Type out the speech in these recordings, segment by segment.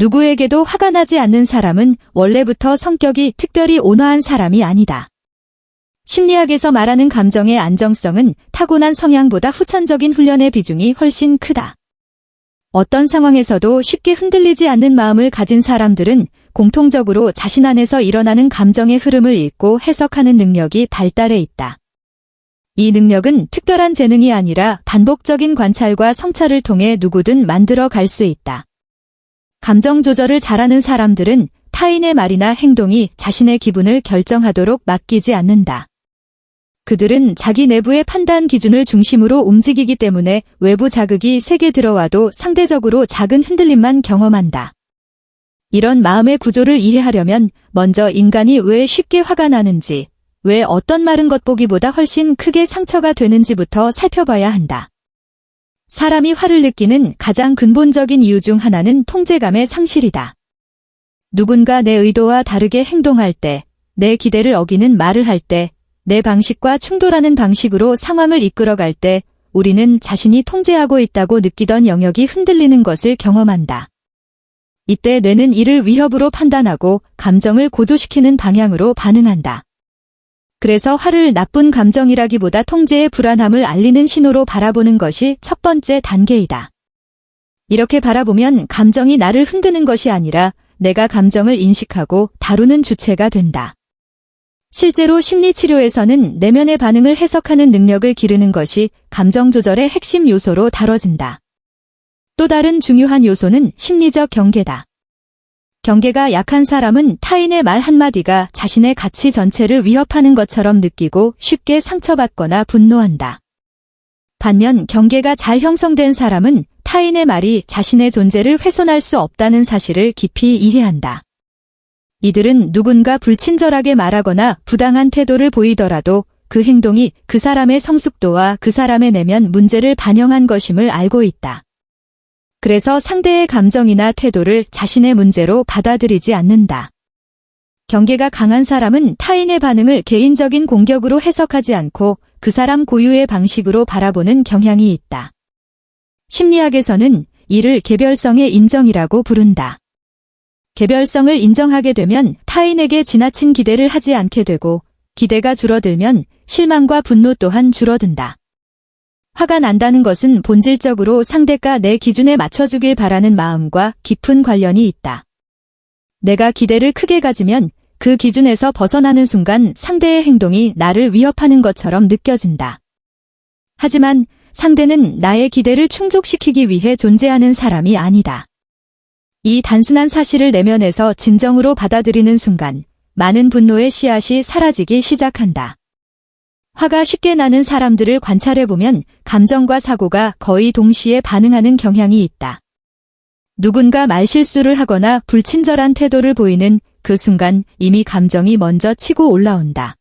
누구에게도 화가 나지 않는 사람은 원래부터 성격이 특별히 온화한 사람이 아니다. 심리학에서 말하는 감정의 안정성은 타고난 성향보다 후천적인 훈련의 비중이 훨씬 크다. 어떤 상황에서도 쉽게 흔들리지 않는 마음을 가진 사람들은 공통적으로 자신 안에서 일어나는 감정의 흐름을 읽고 해석하는 능력이 발달해 있다. 이 능력은 특별한 재능이 아니라 반복적인 관찰과 성찰을 통해 누구든 만들어 갈 수 있다. 감정 조절을 잘하는 사람들은 타인의 말이나 행동이 자신의 기분을 결정하도록 맡기지 않는다. 그들은 자기 내부의 판단 기준을 중심으로 움직이기 때문에 외부 자극이 세게 들어와도 상대적으로 작은 흔들림만 경험한다. 이런 마음의 구조를 이해하려면 먼저 인간이 왜 쉽게 화가 나는지, 왜 어떤 말은 겉보기보다 훨씬 크게 상처가 되는지부터 살펴봐야 한다. 사람이 화를 느끼는 가장 근본적인 이유 중 하나는 통제감의 상실이다. 누군가 내 의도와 다르게 행동할 때, 내 기대를 어기는 말을 할 때, 내 방식과 충돌하는 방식으로 상황을 이끌어갈 때, 우리는 자신이 통제하고 있다고 느끼던 영역이 흔들리는 것을 경험한다. 이때 뇌는 이를 위협으로 판단하고 감정을 고조시키는 방향으로 반응한다. 그래서 화를 나쁜 감정이라기보다 통제의 불안함을 알리는 신호로 바라보는 것이 첫 번째 단계이다. 이렇게 바라보면 감정이 나를 흔드는 것이 아니라 내가 감정을 인식하고 다루는 주체가 된다. 실제로 심리치료에서는 내면의 반응을 해석하는 능력을 기르는 것이 감정 조절의 핵심 요소로 다뤄진다. 또 다른 중요한 요소는 심리적 경계다. 경계가 약한 사람은 타인의 말 한마디가 자신의 가치 전체를 위협하는 것처럼 느끼고 쉽게 상처받거나 분노한다. 반면 경계가 잘 형성된 사람은 타인의 말이 자신의 존재를 훼손할 수 없다는 사실을 깊이 이해한다. 이들은 누군가 불친절하게 말하거나 부당한 태도를 보이더라도 그 행동이 그 사람의 성숙도와 그 사람의 내면 문제를 반영한 것임을 알고 있다. 그래서 상대의 감정이나 태도를 자신의 문제로 받아들이지 않는다. 경계가 강한 사람은 타인의 반응을 개인적인 공격으로 해석하지 않고 그 사람 고유의 방식으로 바라보는 경향이 있다. 심리학에서는 이를 개별성의 인정이라고 부른다. 개별성을 인정하게 되면 타인에게 지나친 기대를 하지 않게 되고 기대가 줄어들면 실망과 분노 또한 줄어든다. 화가 난다는 것은 본질적으로 상대가 내 기준에 맞춰주길 바라는 마음과 깊은 관련이 있다. 내가 기대를 크게 가지면 그 기준에서 벗어나는 순간 상대의 행동이 나를 위협하는 것처럼 느껴진다. 하지만 상대는 나의 기대를 충족시키기 위해 존재하는 사람이 아니다. 이 단순한 사실을 내면에서 진정으로 받아들이는 순간 많은 분노의 씨앗이 사라지기 시작한다. 화가 쉽게 나는 사람들을 관찰해보면 감정과 사고가 거의 동시에 반응하는 경향이 있다. 누군가 말실수를 하거나 불친절한 태도를 보이는 그 순간 이미 감정이 먼저 치고 올라온다.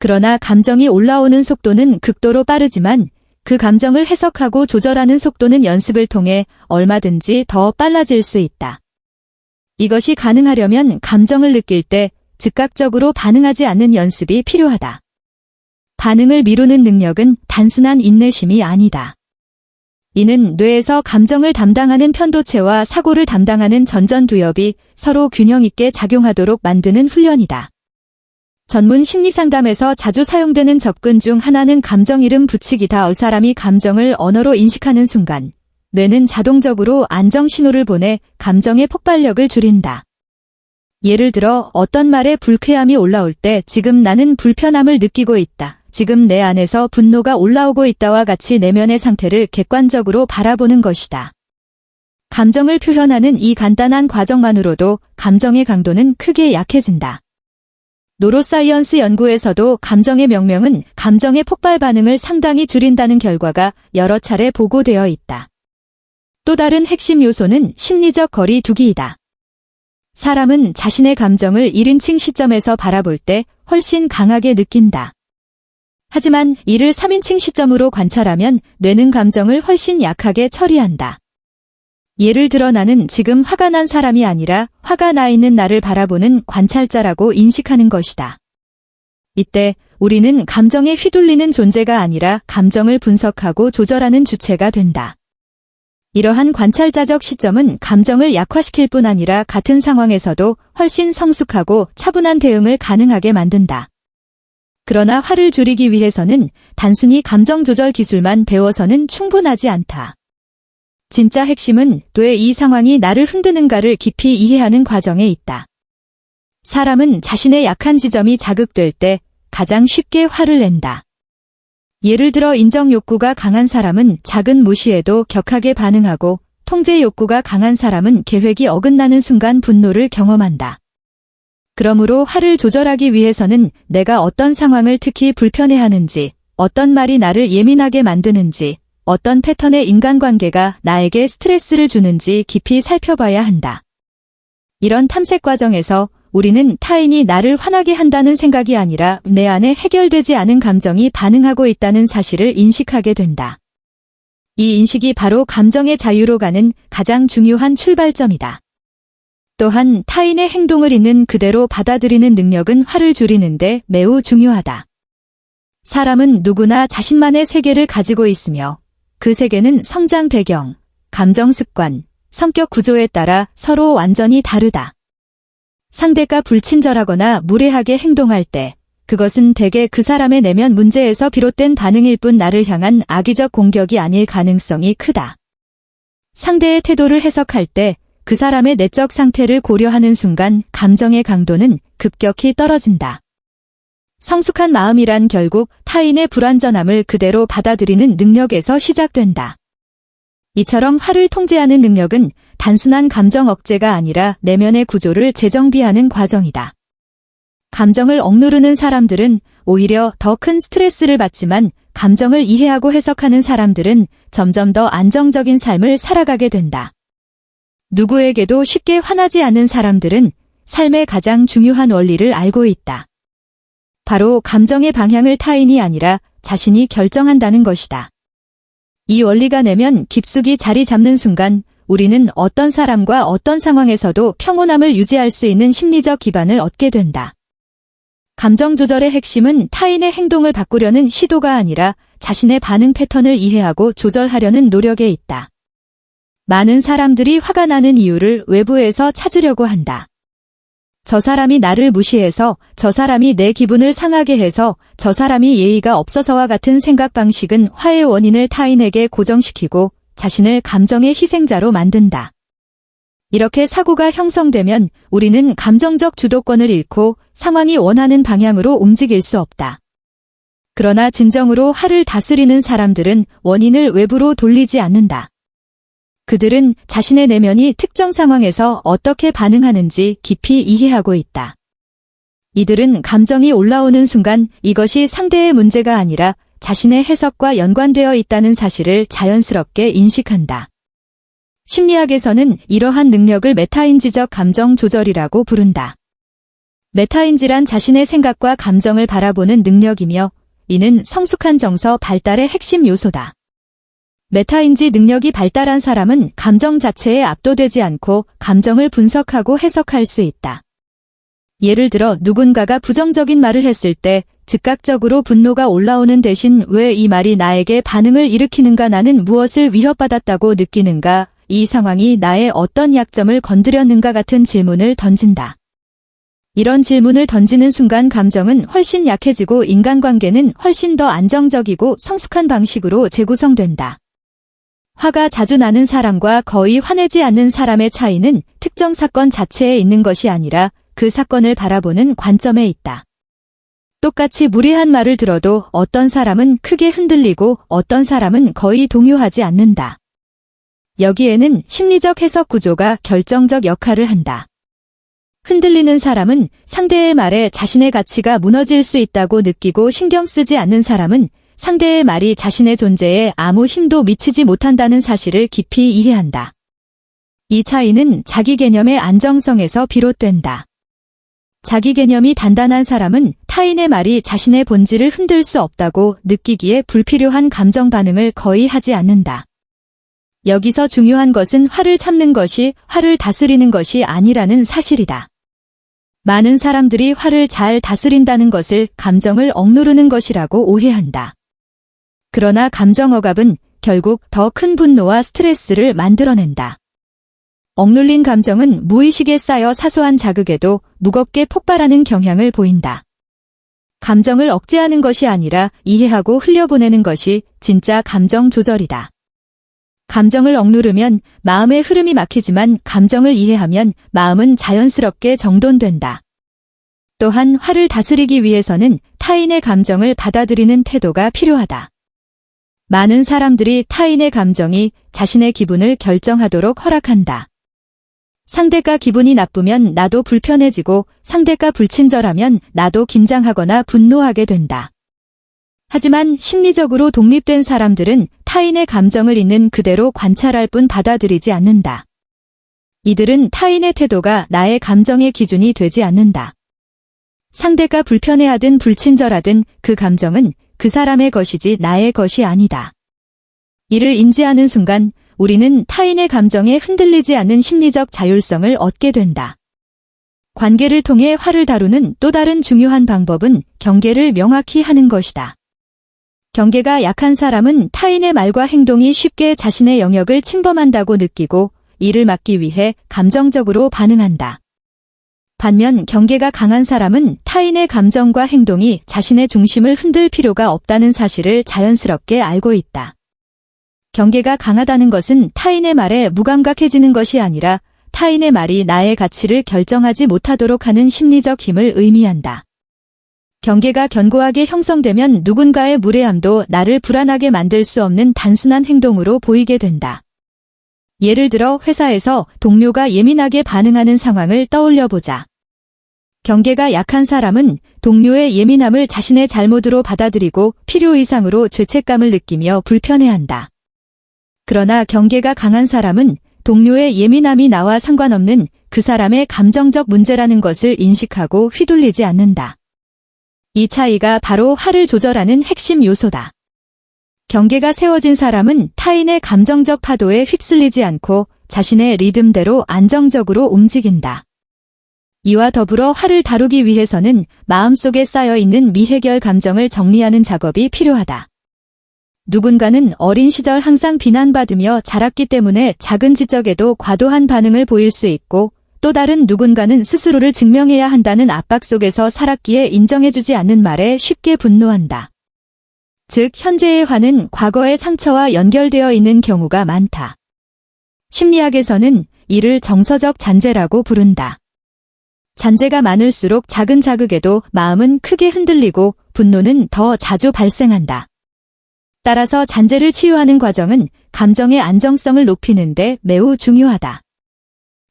그러나 감정이 올라오는 속도는 극도로 빠르지만 그 감정을 해석하고 조절하는 속도는 연습을 통해 얼마든지 더 빨라질 수 있다. 이것이 가능하려면 감정을 느낄 때 즉각적으로 반응하지 않는 연습이 필요하다. 반응을 미루는 능력은 단순한 인내심이 아니다. 이는 뇌에서 감정을 담당하는 편도체와 사고를 담당하는 전전두엽이 서로 균형 있게 작용하도록 만드는 훈련이다. 전문 심리상담에서 자주 사용되는 접근 중 하나는 감정 이름 붙이기다. 사람이 감정을 언어로 인식하는 순간 뇌는 자동적으로 안정 신호를 보내 감정의 폭발력을 줄인다. 예를 들어 어떤 말에 불쾌함이 올라올 때 지금 나는 불편함을 느끼고 있다. 지금 내 안에서 분노가 올라오고 있다와 같이 내면의 상태를 객관적으로 바라보는 것이다. 감정을 표현하는 이 간단한 과정만으로도 감정의 강도는 크게 약해진다. 노로사이언스 연구에서도 감정의 명명은 감정의 폭발 반응을 상당히 줄인다는 결과가 여러 차례 보고되어 있다. 또 다른 핵심 요소는 심리적 거리 두기이다. 사람은 자신의 감정을 1인칭 시점에서 바라볼 때 훨씬 강하게 느낀다. 하지만 이를 3인칭 시점으로 관찰하면 뇌는 감정을 훨씬 약하게 처리한다. 예를 들어 나는 지금 화가 난 사람이 아니라 화가 나 있는 나를 바라보는 관찰자라고 인식하는 것이다. 이때 우리는 감정에 휘둘리는 존재가 아니라 감정을 분석하고 조절하는 주체가 된다. 이러한 관찰자적 시점은 감정을 약화시킬 뿐 아니라 같은 상황에서도 훨씬 성숙하고 차분한 대응을 가능하게 만든다. 그러나 화를 줄이기 위해서는 단순히 감정 조절 기술만 배워서는 충분하지 않다. 진짜 핵심은 왜 이 상황이 나를 흔드는가를 깊이 이해하는 과정에 있다. 사람은 자신의 약한 지점이 자극될 때 가장 쉽게 화를 낸다. 예를 들어 인정 욕구가 강한 사람은 작은 무시에도 격하게 반응하고 통제 욕구가 강한 사람은 계획이 어긋나는 순간 분노를 경험한다. 그러므로 화를 조절하기 위해서는 내가 어떤 상황을 특히 불편해하는지, 어떤 말이 나를 예민하게 만드는지, 어떤 패턴의 인간관계가 나에게 스트레스를 주는지 깊이 살펴봐야 한다. 이런 탐색 과정에서 우리는 타인이 나를 화나게 한다는 생각이 아니라 내 안에 해결되지 않은 감정이 반응하고 있다는 사실을 인식하게 된다. 이 인식이 바로 감정의 자유로 가는 가장 중요한 출발점이다. 또한 타인의 행동을 있는 그대로 받아들이는 능력은 화를 줄이는데 매우 중요하다. 사람은 누구나 자신만의 세계를 가지고 있으며 그 세계는 성장 배경, 감정 습관, 성격 구조에 따라 서로 완전히 다르다. 상대가 불친절하거나 무례하게 행동할 때 그것은 대개 그 사람의 내면 문제에서 비롯된 반응일 뿐 나를 향한 악의적 공격이 아닐 가능성이 크다. 상대의 태도를 해석할 때 그 사람의 내적 상태를 고려하는 순간 감정의 강도는 급격히 떨어진다. 성숙한 마음이란 결국 타인의 불완전함을 그대로 받아들이는 능력에서 시작된다. 이처럼 화를 통제하는 능력은 단순한 감정 억제가 아니라 내면의 구조를 재정비하는 과정이다. 감정을 억누르는 사람들은 오히려 더 큰 스트레스를 받지만 감정을 이해하고 해석하는 사람들은 점점 더 안정적인 삶을 살아가게 된다. 누구에게도 쉽게 화나지 않는 사람들은 삶의 가장 중요한 원리를 알고 있다. 바로 감정의 방향을 타인이 아니라 자신이 결정한다는 것이다. 이 원리가 내면 깊숙이 자리 잡는 순간 우리는 어떤 사람과 어떤 상황에서도 평온함을 유지할 수 있는 심리적 기반을 얻게 된다. 감정 조절의 핵심은 타인의 행동을 바꾸려는 시도가 아니라 자신의 반응 패턴을 이해하고 조절하려는 노력에 있다. 많은 사람들이 화가 나는 이유를 외부에서 찾으려고 한다. 저 사람이 나를 무시해서, 저 사람이 내 기분을 상하게 해서, 저 사람이 예의가 없어서와 같은 생각 방식은 화의 원인을 타인에게 고정시키고 자신을 감정의 희생자로 만든다. 이렇게 사고가 형성되면 우리는 감정적 주도권을 잃고 상황이 원하는 방향으로 움직일 수 없다. 그러나 진정으로 화를 다스리는 사람들은 원인을 외부로 돌리지 않는다. 그들은 자신의 내면이 특정 상황에서 어떻게 반응하는지 깊이 이해하고 있다. 이들은 감정이 올라오는 순간 이것이 상대의 문제가 아니라 자신의 해석과 연관되어 있다는 사실을 자연스럽게 인식한다. 심리학에서는 이러한 능력을 메타인지적 감정 조절이라고 부른다. 메타인지란 자신의 생각과 감정을 바라보는 능력이며 이는 성숙한 정서 발달의 핵심 요소다. 메타인지 능력이 발달한 사람은 감정 자체에 압도되지 않고 감정을 분석하고 해석할 수 있다. 예를 들어 누군가가 부정적인 말을 했을 때 즉각적으로 분노가 올라오는 대신 왜 이 말이 나에게 반응을 일으키는가 나는 무엇을 위협받았다고 느끼는가 이 상황이 나의 어떤 약점을 건드렸는가 같은 질문을 던진다. 이런 질문을 던지는 순간 감정은 훨씬 약해지고 인간관계는 훨씬 더 안정적이고 성숙한 방식으로 재구성된다. 화가 자주 나는 사람과 거의 화내지 않는 사람의 차이는 특정 사건 자체에 있는 것이 아니라 그 사건을 바라보는 관점에 있다. 똑같이 무례한 말을 들어도 어떤 사람은 크게 흔들리고 어떤 사람은 거의 동요하지 않는다. 여기에는 심리적 해석 구조가 결정적 역할을 한다. 흔들리는 사람은 상대의 말에 자신의 가치가 무너질 수 있다고 느끼고 신경 쓰지 않는 사람은 상대의 말이 자신의 존재에 아무 힘도 미치지 못한다는 사실을 깊이 이해한다. 이 차이는 자기 개념의 안정성에서 비롯된다. 자기 개념이 단단한 사람은 타인의 말이 자신의 본질을 흔들 수 없다고 느끼기에 불필요한 감정 반응을 거의 하지 않는다. 여기서 중요한 것은 화를 참는 것이 화를 다스리는 것이 아니라는 사실이다. 많은 사람들이 화를 잘 다스린다는 것을 감정을 억누르는 것이라고 오해한다. 그러나 감정 억압은 결국 더 큰 분노와 스트레스를 만들어낸다. 억눌린 감정은 무의식에 쌓여 사소한 자극에도 무겁게 폭발하는 경향을 보인다. 감정을 억제하는 것이 아니라 이해하고 흘려보내는 것이 진짜 감정 조절이다. 감정을 억누르면 마음의 흐름이 막히지만 감정을 이해하면 마음은 자연스럽게 정돈된다. 또한 화를 다스리기 위해서는 타인의 감정을 받아들이는 태도가 필요하다. 많은 사람들이 타인의 감정이 자신의 기분을 결정하도록 허락한다. 상대가 기분이 나쁘면 나도 불편해지고 상대가 불친절하면 나도 긴장하거나 분노하게 된다. 하지만 심리적으로 독립된 사람들은 타인의 감정을 있는 그대로 관찰할 뿐 받아들이지 않는다. 이들은 타인의 태도가 나의 감정의 기준이 되지 않는다. 상대가 불편해하든 불친절하든 그 감정은 그 사람의 것이지 나의 것이 아니다. 이를 인지하는 순간 우리는 타인의 감정에 흔들리지 않는 심리적 자율성을 얻게 된다. 관계를 통해 화를 다루는 또 다른 중요한 방법은 경계를 명확히 하는 것이다. 경계가 약한 사람은 타인의 말과 행동이 쉽게 자신의 영역을 침범한다고 느끼고 이를 막기 위해 감정적으로 반응한다. 반면 경계가 강한 사람은 타인의 감정과 행동이 자신의 중심을 흔들 필요가 없다는 사실을 자연스럽게 알고 있다. 경계가 강하다는 것은 타인의 말에 무감각해지는 것이 아니라 타인의 말이 나의 가치를 결정하지 못하도록 하는 심리적 힘을 의미한다. 경계가 견고하게 형성되면 누군가의 무례함도 나를 불안하게 만들 수 없는 단순한 행동으로 보이게 된다. 예를 들어 회사에서 동료가 예민하게 반응하는 상황을 떠올려 보자. 경계가 약한 사람은 동료의 예민함을 자신의 잘못으로 받아들이고 필요 이상으로 죄책감을 느끼며 불편해한다. 그러나 경계가 강한 사람은 동료의 예민함이 나와 상관없는 그 사람의 감정적 문제라는 것을 인식하고 휘둘리지 않는다. 이 차이가 바로 화를 조절하는 핵심 요소다. 경계가 세워진 사람은 타인의 감정적 파도에 휩쓸리지 않고 자신의 리듬대로 안정적으로 움직인다. 이와 더불어 화를 다루기 위해서는 마음속에 쌓여있는 미해결 감정을 정리하는 작업이 필요하다. 누군가는 어린 시절 항상 비난받으며 자랐기 때문에 작은 지적에도 과도한 반응을 보일 수 있고 또 다른 누군가는 스스로를 증명해야 한다는 압박 속에서 살았기에 인정해주지 않는 말에 쉽게 분노한다. 즉, 현재의 화는 과거의 상처와 연결되어 있는 경우가 많다. 심리학에서는 이를 정서적 잔재라고 부른다. 잔재가 많을수록 작은 자극에도 마음은 크게 흔들리고 분노는 더 자주 발생한다. 따라서 잔재를 치유하는 과정은 감정의 안정성을 높이는데 매우 중요하다.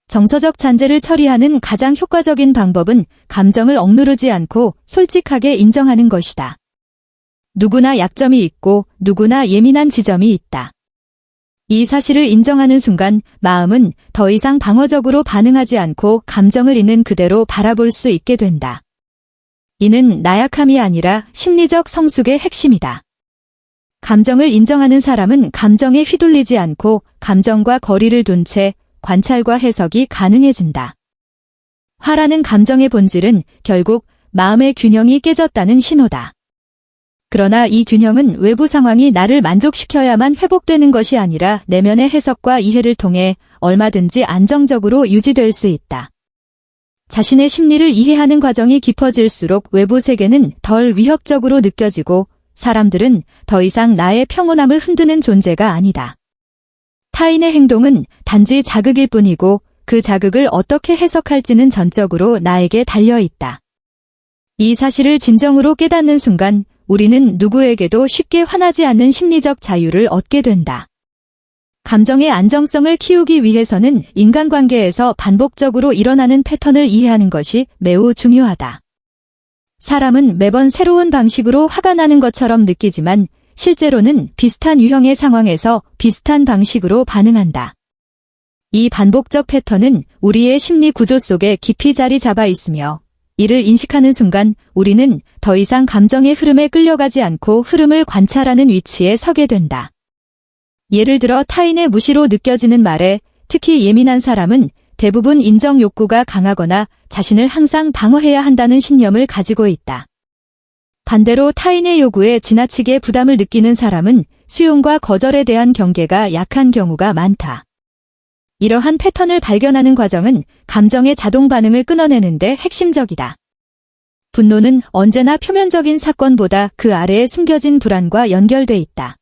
정서적 잔재를 처리하는 가장 효과적인 방법은 감정을 억누르지 않고 솔직하게 인정하는 것이다. 누구나 약점이 있고 누구나 예민한 지점이 있다. 이 사실을 인정하는 순간 마음은 더 이상 방어적으로 반응하지 않고 감정을 있는 그대로 바라볼 수 있게 된다. 이는 나약함이 아니라 심리적 성숙의 핵심이다. 감정을 인정하는 사람은 감정에 휘둘리지 않고 감정과 거리를 둔 채 관찰과 해석이 가능해진다. 화라는 감정의 본질은 결국 마음의 균형이 깨졌다는 신호다. 그러나 이 균형은 외부 상황이 나를 만족시켜야만 회복되는 것이 아니라 내면의 해석과 이해를 통해 얼마든지 안정적으로 유지될 수 있다. 자신의 심리를 이해하는 과정이 깊어질수록 외부 세계는 덜 위협적으로 느껴지고 사람들은 더 이상 나의 평온함을 흔드는 존재가 아니다. 타인의 행동은 단지 자극일 뿐이고 그 자극을 어떻게 해석할지는 전적으로 나에게 달려 있다. 이 사실을 진정으로 깨닫는 순간 우리는 누구에게도 쉽게 화나지 않는 심리적 자유를 얻게 된다. 감정의 안정성을 키우기 위해서는 인간관계에서 반복적으로 일어나는 패턴을 이해하는 것이 매우 중요하다. 사람은 매번 새로운 방식으로 화가 나는 것처럼 느끼지만 실제로는 비슷한 유형의 상황에서 비슷한 방식으로 반응한다. 이 반복적 패턴은 우리의 심리 구조 속에 깊이 자리 잡아 있으며 이를 인식하는 순간 우리는 더 이상 감정의 흐름에 끌려가지 않고 흐름을 관찰하는 위치에 서게 된다. 예를 들어 타인의 무시로 느껴지는 말에 특히 예민한 사람은 대부분 인정 욕구가 강하거나 자신을 항상 방어해야 한다는 신념을 가지고 있다. 반대로 타인의 요구에 지나치게 부담을 느끼는 사람은 수용과 거절에 대한 경계가 약한 경우가 많다. 이러한 패턴을 발견하는 과정은 감정의 자동 반응을 끊어내는데 핵심적이다. 분노는 언제나 표면적인 사건보다 그 아래에 숨겨진 불안과 연결돼 있다.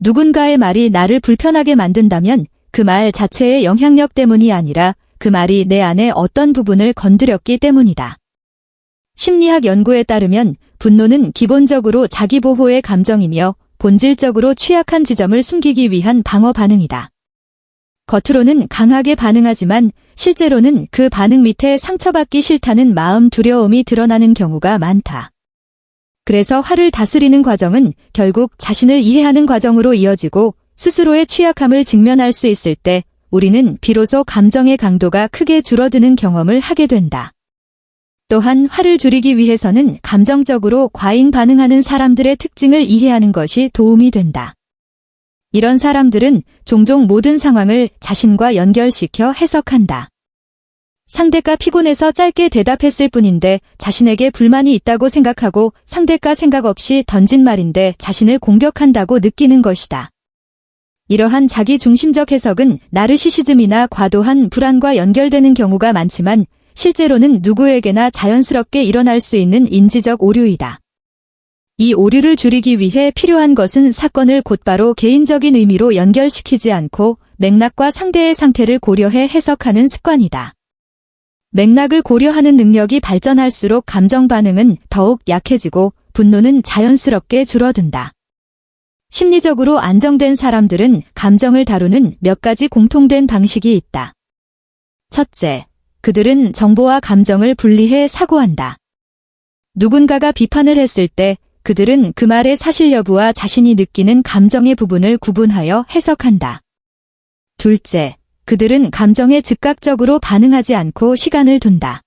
누군가의 말이 나를 불편하게 만든다면 그 말 자체의 영향력 때문이 아니라 그 말이 내 안에 어떤 부분을 건드렸기 때문이다. 심리학 연구에 따르면 분노는 기본적으로 자기보호의 감정이며 본질적으로 취약한 지점을 숨기기 위한 방어 반응이다. 겉으로는 강하게 반응하지만 실제로는 그 반응 밑에 상처받기 싫다는 마음 두려움이 드러나는 경우가 많다. 그래서 화를 다스리는 과정은 결국 자신을 이해하는 과정으로 이어지고 스스로의 취약함을 직면할 수 있을 때 우리는 비로소 감정의 강도가 크게 줄어드는 경험을 하게 된다. 또한 화를 줄이기 위해서는 감정적으로 과잉 반응하는 사람들의 특징을 이해하는 것이 도움이 된다. 이런 사람들은 종종 모든 상황을 자신과 연결시켜 해석한다. 상대가 피곤해서 짧게 대답했을 뿐인데 자신에게 불만이 있다고 생각하고 상대가 생각 없이 던진 말인데 자신을 공격한다고 느끼는 것이다. 이러한 자기 중심적 해석은 나르시시즘이나 과도한 불안과 연결되는 경우가 많지만 실제로는 누구에게나 자연스럽게 일어날 수 있는 인지적 오류이다. 이 오류를 줄이기 위해 필요한 것은 사건을 곧바로 개인적인 의미로 연결시키지 않고 맥락과 상대의 상태를 고려해 해석하는 습관이다. 맥락을 고려하는 능력이 발전할수록 감정 반응은 더욱 약해지고 분노는 자연스럽게 줄어든다. 심리적으로 안정된 사람들은 감정을 다루는 몇 가지 공통된 방식이 있다. 첫째, 그들은 정보와 감정을 분리해 사고한다. 누군가가 비판을 했을 때 그들은 그 말의 사실 여부와 자신이 느끼는 감정의 부분을 구분하여 해석한다. 둘째, 그들은 감정에 즉각적으로 반응하지 않고 시간을 둔다.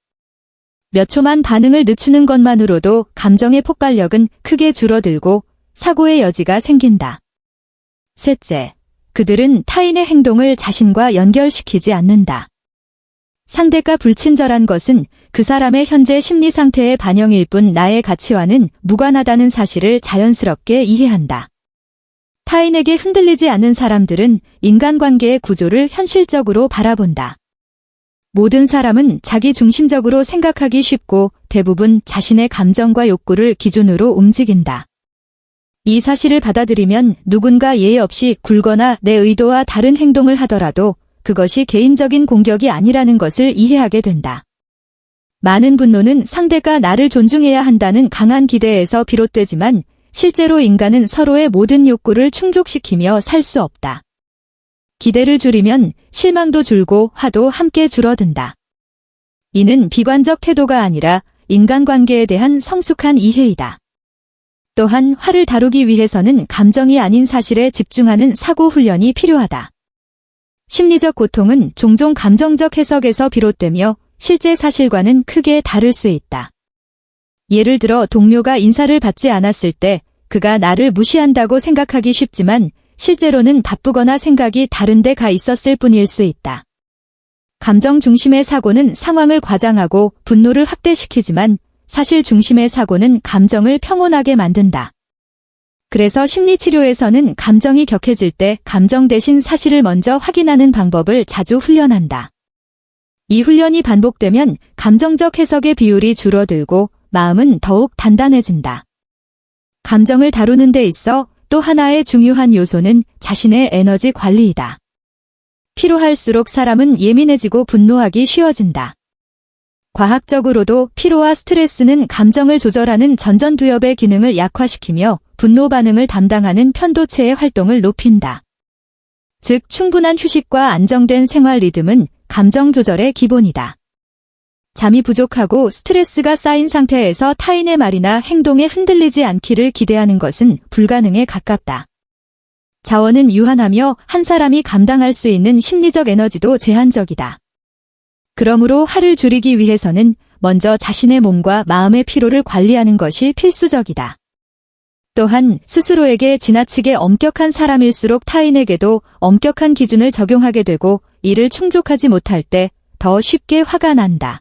몇 초만 반응을 늦추는 것만으로도 감정의 폭발력은 크게 줄어들고 사고의 여지가 생긴다. 셋째, 그들은 타인의 행동을 자신과 연결시키지 않는다. 상대가 불친절한 것은 그 사람의 현재 심리 상태의 반영일 뿐 나의 가치와는 무관하다는 사실을 자연스럽게 이해한다. 타인에게 흔들리지 않는 사람들은 인간관계의 구조를 현실적으로 바라본다. 모든 사람은 자기 중심적으로 생각하기 쉽고 대부분 자신의 감정과 욕구를 기준으로 움직인다. 이 사실을 받아들이면 누군가 예의 없이 굴거나 내 의도와 다른 행동을 하더라도 그것이 개인적인 공격이 아니라는 것을 이해하게 된다. 많은 분노는 상대가 나를 존중해야 한다는 강한 기대에서 비롯되지만 실제로 인간은 서로의 모든 욕구를 충족시키며 살 수 없다. 기대를 줄이면 실망도 줄고 화도 함께 줄어든다. 이는 비관적 태도가 아니라 인간관계에 대한 성숙한 이해이다. 또한 화를 다루기 위해서는 감정이 아닌 사실에 집중하는 사고 훈련이 필요하다. 심리적 고통은 종종 감정적 해석에서 비롯되며 실제 사실과는 크게 다를 수 있다. 예를 들어 동료가 인사를 받지 않았을 때 그가 나를 무시한다고 생각하기 쉽지만 실제로는 바쁘거나 생각이 다른 데 가 있었을 뿐일 수 있다. 감정 중심의 사고는 상황을 과장하고 분노를 확대시키지만 사실 중심의 사고는 감정을 평온하게 만든다. 그래서 심리치료에서는 감정이 격해질 때 감정 대신 사실을 먼저 확인하는 방법을 자주 훈련한다. 이 훈련이 반복되면 감정적 해석의 비율이 줄어들고 마음은 더욱 단단해진다. 감정을 다루는 데 있어 또 하나의 중요한 요소는 자신의 에너지 관리이다. 피로할수록 사람은 예민해지고 분노하기 쉬워진다. 과학적으로도 피로와 스트레스는 감정을 조절하는 전전두엽의 기능을 약화시키며 분노 반응을 담당하는 편도체의 활동을 높인다. 즉, 충분한 휴식과 안정된 생활 리듬은 감정 조절의 기본이다. 잠이 부족하고 스트레스가 쌓인 상태에서 타인의 말이나 행동에 흔들리지 않기를 기대하는 것은 불가능에 가깝다. 자원은 유한하며 한 사람이 감당할 수 있는 심리적 에너지도 제한적이다. 그러므로 화를 줄이기 위해서는 먼저 자신의 몸과 마음의 피로를 관리하는 것이 필수적이다. 또한 스스로에게 지나치게 엄격한 사람일수록 타인에게도 엄격한 기준을 적용하게 되고 이를 충족하지 못할 때 더 쉽게 화가 난다.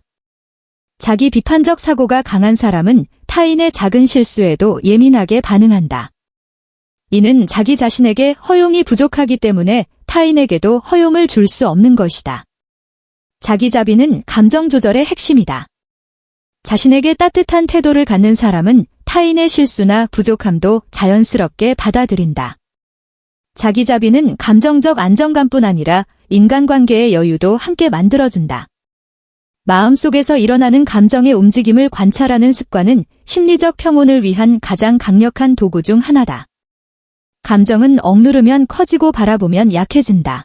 자기 비판적 사고가 강한 사람은 타인의 작은 실수에도 예민하게 반응한다. 이는 자기 자신에게 허용이 부족하기 때문에 타인에게도 허용을 줄 수 없는 것이다. 자기자비는 감정 조절의 핵심이다. 자신에게 따뜻한 태도를 갖는 사람은 타인의 실수나 부족함도 자연스럽게 받아들인다. 자기자비는 감정적 안정감뿐 아니라 인간관계의 여유도 함께 만들어준다. 마음속에서 일어나는 감정의 움직임을 관찰하는 습관은 심리적 평온을 위한 가장 강력한 도구 중 하나다. 감정은 억누르면 커지고 바라보면 약해진다.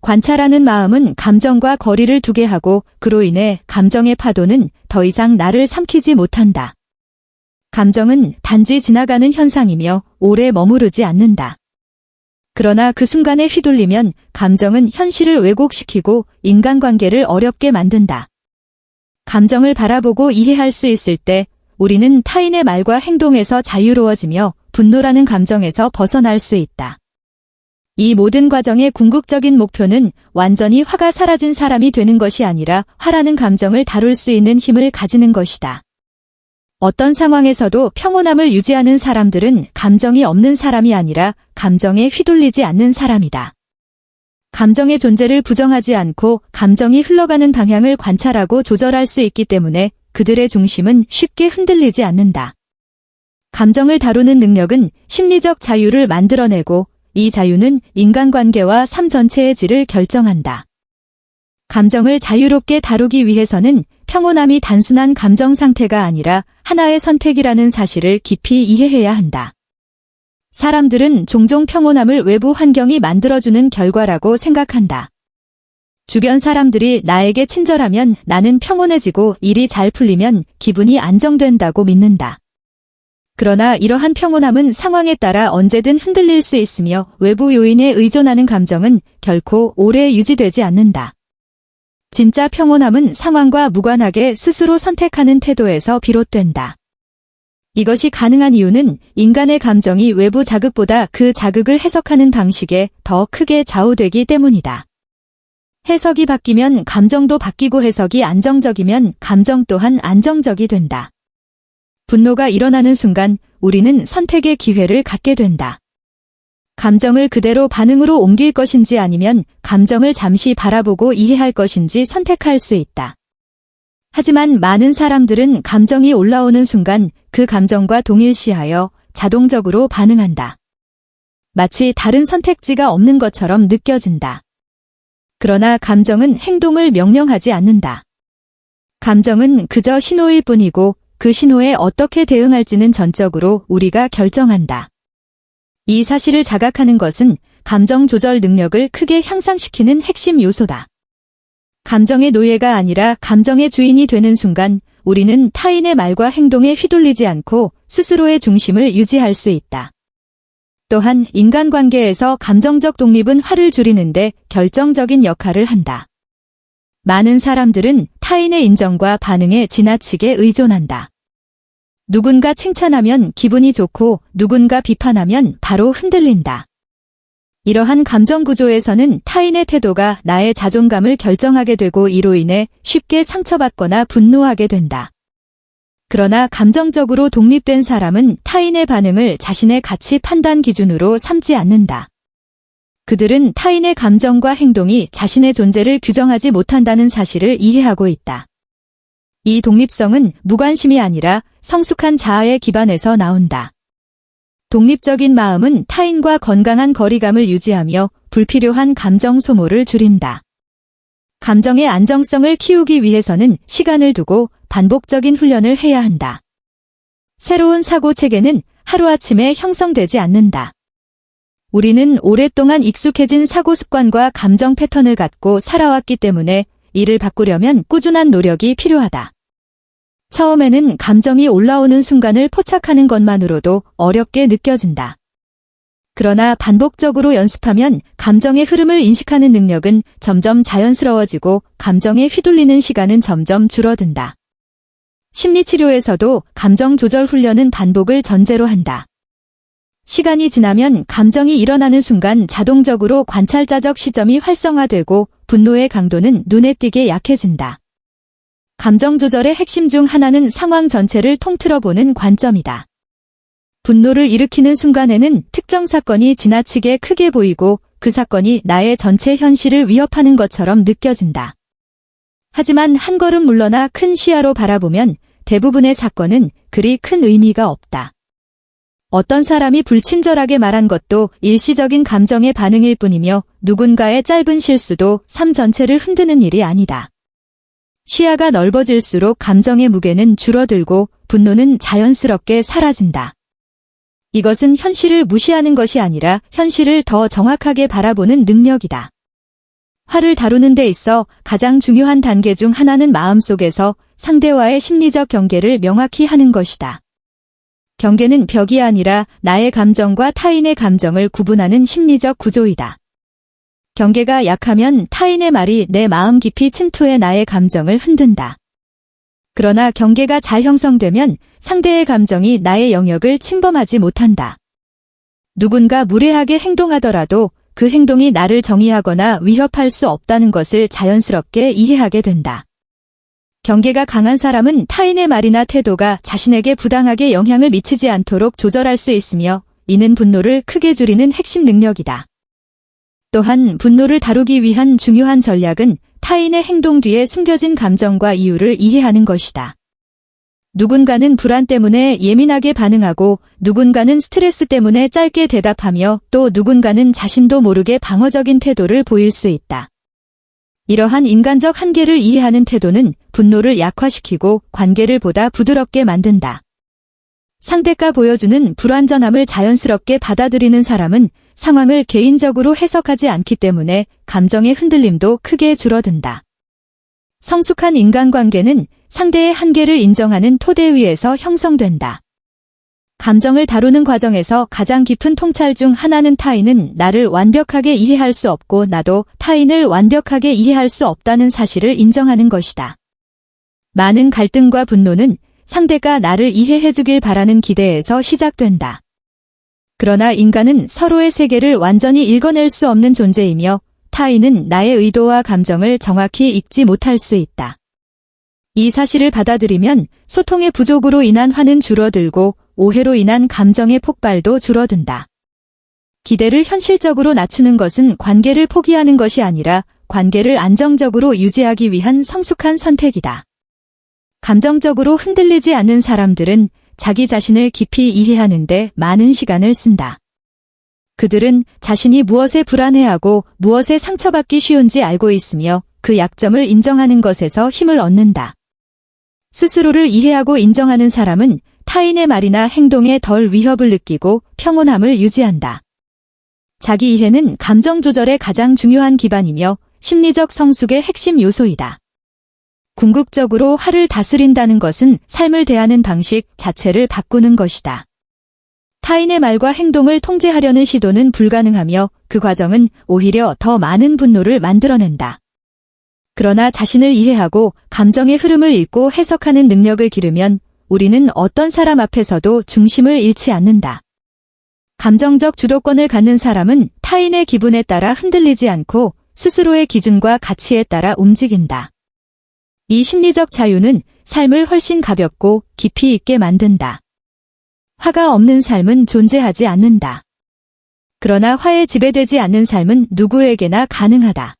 관찰하는 마음은 감정과 거리를 두게 하고 그로 인해 감정의 파도는 더 이상 나를 삼키지 못한다. 감정은 단지 지나가는 현상이며 오래 머무르지 않는다. 그러나 그 순간에 휘둘리면 감정은 현실을 왜곡시키고 인간관계를 어렵게 만든다. 감정을 바라보고 이해할 수 있을 때 우리는 타인의 말과 행동에서 자유로워지며 분노라는 감정에서 벗어날 수 있다. 이 모든 과정의 궁극적인 목표는 완전히 화가 사라진 사람이 되는 것이 아니라 화라는 감정을 다룰 수 있는 힘을 가지는 것이다. 어떤 상황에서도 평온함을 유지하는 사람들은 감정이 없는 사람이 아니라 감정에 휘둘리지 않는 사람이다. 감정의 존재를 부정하지 않고 감정이 흘러가는 방향을 관찰하고 조절할 수 있기 때문에 그들의 중심은 쉽게 흔들리지 않는다. 감정을 다루는 능력은 심리적 자유를 만들어내고 이 자유는 인간관계와 삶 전체의 질을 결정한다. 감정을 자유롭게 다루기 위해서는 평온함이 단순한 감정 상태가 아니라 하나의 선택이라는 사실을 깊이 이해해야 한다. 사람들은 종종 평온함을 외부 환경이 만들어주는 결과라고 생각한다. 주변 사람들이 나에게 친절하면 나는 평온해지고 일이 잘 풀리면 기분이 안정된다고 믿는다. 그러나 이러한 평온함은 상황에 따라 언제든 흔들릴 수 있으며 외부 요인에 의존하는 감정은 결코 오래 유지되지 않는다. 진짜 평온함은 상황과 무관하게 스스로 선택하는 태도에서 비롯된다. 이것이 가능한 이유는 인간의 감정이 외부 자극보다 그 자극을 해석하는 방식에 더 크게 좌우되기 때문이다. 해석이 바뀌면 감정도 바뀌고 해석이 안정적이면 감정 또한 안정적이 된다. 분노가 일어나는 순간 우리는 선택의 기회를 갖게 된다. 감정을 그대로 반응으로 옮길 것인지 아니면 감정을 잠시 바라보고 이해할 것인지 선택할 수 있다. 하지만 많은 사람들은 감정이 올라오는 순간 그 감정과 동일시하여 자동적으로 반응한다. 마치 다른 선택지가 없는 것처럼 느껴진다. 그러나 감정은 행동을 명령하지 않는다. 감정은 그저 신호일 뿐이고 그 신호에 어떻게 대응할지는 전적으로 우리가 결정한다. 이 사실을 자각하는 것은 감정 조절 능력을 크게 향상시키는 핵심 요소다. 감정의 노예가 아니라 감정의 주인이 되는 순간 우리는 타인의 말과 행동에 휘둘리지 않고 스스로의 중심을 유지할 수 있다. 또한 인간관계에서 감정적 독립은 화를 줄이는데 결정적인 역할을 한다. 많은 사람들은 타인의 인정과 반응에 지나치게 의존한다. 누군가 칭찬하면 기분이 좋고 누군가 비판하면 바로 흔들린다. 이러한 감정 구조에서는 타인의 태도가 나의 자존감을 결정하게 되고 이로 인해 쉽게 상처받거나 분노하게 된다. 그러나 감정적으로 독립된 사람은 타인의 반응을 자신의 가치 판단 기준으로 삼지 않는다. 그들은 타인의 감정과 행동이 자신의 존재를 규정하지 못한다는 사실을 이해하고 있다. 이 독립성은 무관심이 아니라 성숙한 자아의 기반에서 나온다. 독립적인 마음은 타인과 건강한 거리감을 유지하며 불필요한 감정 소모를 줄인다. 감정의 안정성을 키우기 위해서는 시간을 두고 반복적인 훈련을 해야 한다. 새로운 사고 체계는 하루아침에 형성되지 않는다. 우리는 오랫동안 익숙해진 사고 습관과 감정 패턴을 갖고 살아왔기 때문에 이를 바꾸려면 꾸준한 노력이 필요하다. 처음에는 감정이 올라오는 순간을 포착하는 것만으로도 어렵게 느껴진다. 그러나 반복적으로 연습하면 감정의 흐름을 인식하는 능력은 점점 자연스러워지고 감정에 휘둘리는 시간은 점점 줄어든다. 심리치료에서도 감정 조절 훈련은 반복을 전제로 한다. 시간이 지나면 감정이 일어나는 순간 자동적으로 관찰자적 시점이 활성화되고 분노의 강도는 눈에 띄게 약해진다. 감정 조절의 핵심 중 하나는 상황 전체를 통틀어 보는 관점이다. 분노를 일으키는 순간에는 특정 사건이 지나치게 크게 보이고 그 사건이 나의 전체 현실을 위협하는 것처럼 느껴진다. 하지만 한 걸음 물러나 큰 시야로 바라보면 대부분의 사건은 그리 큰 의미가 없다. 어떤 사람이 불친절하게 말한 것도 일시적인 감정의 반응일 뿐이며 누군가의 짧은 실수도 삶 전체를 흔드는 일이 아니다. 시야가 넓어질수록 감정의 무게는 줄어들고 분노는 자연스럽게 사라진다. 이것은 현실을 무시하는 것이 아니라 현실을 더 정확하게 바라보는 능력이다. 화를 다루는 데 있어 가장 중요한 단계 중 하나는 마음속에서 상대와의 심리적 경계를 명확히 하는 것이다. 경계는 벽이 아니라 나의 감정과 타인의 감정을 구분하는 심리적 구조이다. 경계가 약하면 타인의 말이 내 마음 깊이 침투해 나의 감정을 흔든다. 그러나 경계가 잘 형성되면 상대의 감정이 나의 영역을 침범하지 못한다. 누군가 무례하게 행동하더라도 그 행동이 나를 정의하거나 위협할 수 없다는 것을 자연스럽게 이해하게 된다. 경계가 강한 사람은 타인의 말이나 태도가 자신에게 부당하게 영향을 미치지 않도록 조절할 수 있으며 이는 분노를 크게 줄이는 핵심 능력이다. 또한 분노를 다루기 위한 중요한 전략은 타인의 행동 뒤에 숨겨진 감정과 이유를 이해하는 것이다. 누군가는 불안 때문에 예민하게 반응하고 누군가는 스트레스 때문에 짧게 대답하며 또 누군가는 자신도 모르게 방어적인 태도를 보일 수 있다. 이러한 인간적 한계를 이해하는 태도는 분노를 약화시키고 관계를 보다 부드럽게 만든다. 상대가 보여주는 불완전함을 자연스럽게 받아들이는 사람은 상황을 개인적으로 해석하지 않기 때문에 감정의 흔들림도 크게 줄어든다. 성숙한 인간관계는 상대의 한계를 인정하는 토대 위에서 형성된다. 감정을 다루는 과정에서 가장 깊은 통찰 중 하나는 타인은 나를 완벽하게 이해할 수 없고 나도 타인을 완벽하게 이해할 수 없다는 사실을 인정하는 것이다. 많은 갈등과 분노는 상대가 나를 이해해 주길 바라는 기대에서 시작된다. 그러나 인간은 서로의 세계를 완전히 읽어낼 수 없는 존재이며 타인은 나의 의도와 감정을 정확히 읽지 못할 수 있다. 이 사실을 받아들이면 소통의 부족으로 인한 화는 줄어들고 오해로 인한 감정의 폭발도 줄어든다. 기대를 현실적으로 낮추는 것은 관계를 포기하는 것이 아니라 관계를 안정적으로 유지하기 위한 성숙한 선택이다. 감정적으로 흔들리지 않는 사람들은 자기 자신을 깊이 이해하는데 많은 시간을 쓴다. 그들은 자신이 무엇에 불안해하고 무엇에 상처받기 쉬운지 알고 있으며 그 약점을 인정하는 것에서 힘을 얻는다. 스스로를 이해하고 인정하는 사람은 타인의 말이나 행동에 덜 위협을 느끼고 평온함을 유지한다. 자기 이해는 감정 조절의 가장 중요한 기반이며 심리적 성숙의 핵심 요소이다. 궁극적으로 화를 다스린다는 것은 삶을 대하는 방식 자체를 바꾸는 것이다. 타인의 말과 행동을 통제하려는 시도는 불가능하며 그 과정은 오히려 더 많은 분노를 만들어낸다. 그러나 자신을 이해하고 감정의 흐름을 읽고 해석하는 능력을 기르면 우리는 어떤 사람 앞에서도 중심을 잃지 않는다. 감정적 주도권을 갖는 사람은 타인의 기분에 따라 흔들리지 않고 스스로의 기준과 가치에 따라 움직인다. 이 심리적 자유는 삶을 훨씬 가볍고 깊이 있게 만든다. 화가 없는 삶은 존재하지 않는다. 그러나 화에 지배되지 않는 삶은 누구에게나 가능하다.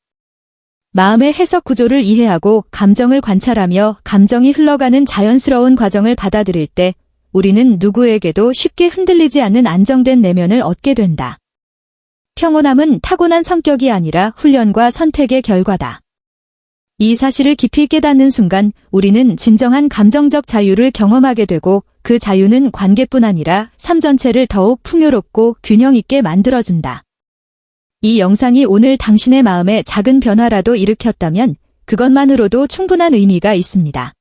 마음의 해석 구조를 이해하고 감정을 관찰하며 감정이 흘러가는 자연스러운 과정을 받아들일 때 우리는 누구에게도 쉽게 흔들리지 않는 안정된 내면을 얻게 된다. 평온함은 타고난 성격이 아니라 훈련과 선택의 결과다. 이 사실을 깊이 깨닫는 순간 우리는 진정한 감정적 자유를 경험하게 되고 그 자유는 관계뿐 아니라 삶 전체를 더욱 풍요롭고 균형 있게 만들어준다. 이 영상이 오늘 당신의 마음에 작은 변화라도 일으켰다면 그것만으로도 충분한 의미가 있습니다.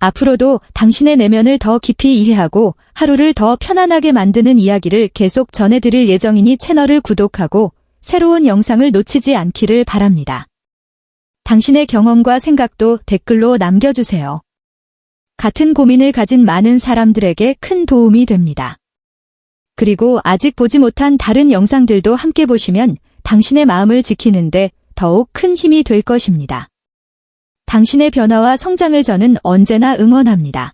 앞으로도 당신의 내면을 더 깊이 이해하고 하루를 더 편안하게 만드는 이야기를 계속 전해드릴 예정이니 채널을 구독하고 새로운 영상을 놓치지 않기를 바랍니다. 당신의 경험과 생각도 댓글로 남겨주세요. 같은 고민을 가진 많은 사람들에게 큰 도움이 됩니다. 그리고 아직 보지 못한 다른 영상들도 함께 보시면 당신의 마음을 지키는데 더욱 큰 힘이 될 것입니다. 당신의 변화와 성장을 저는 언제나 응원합니다.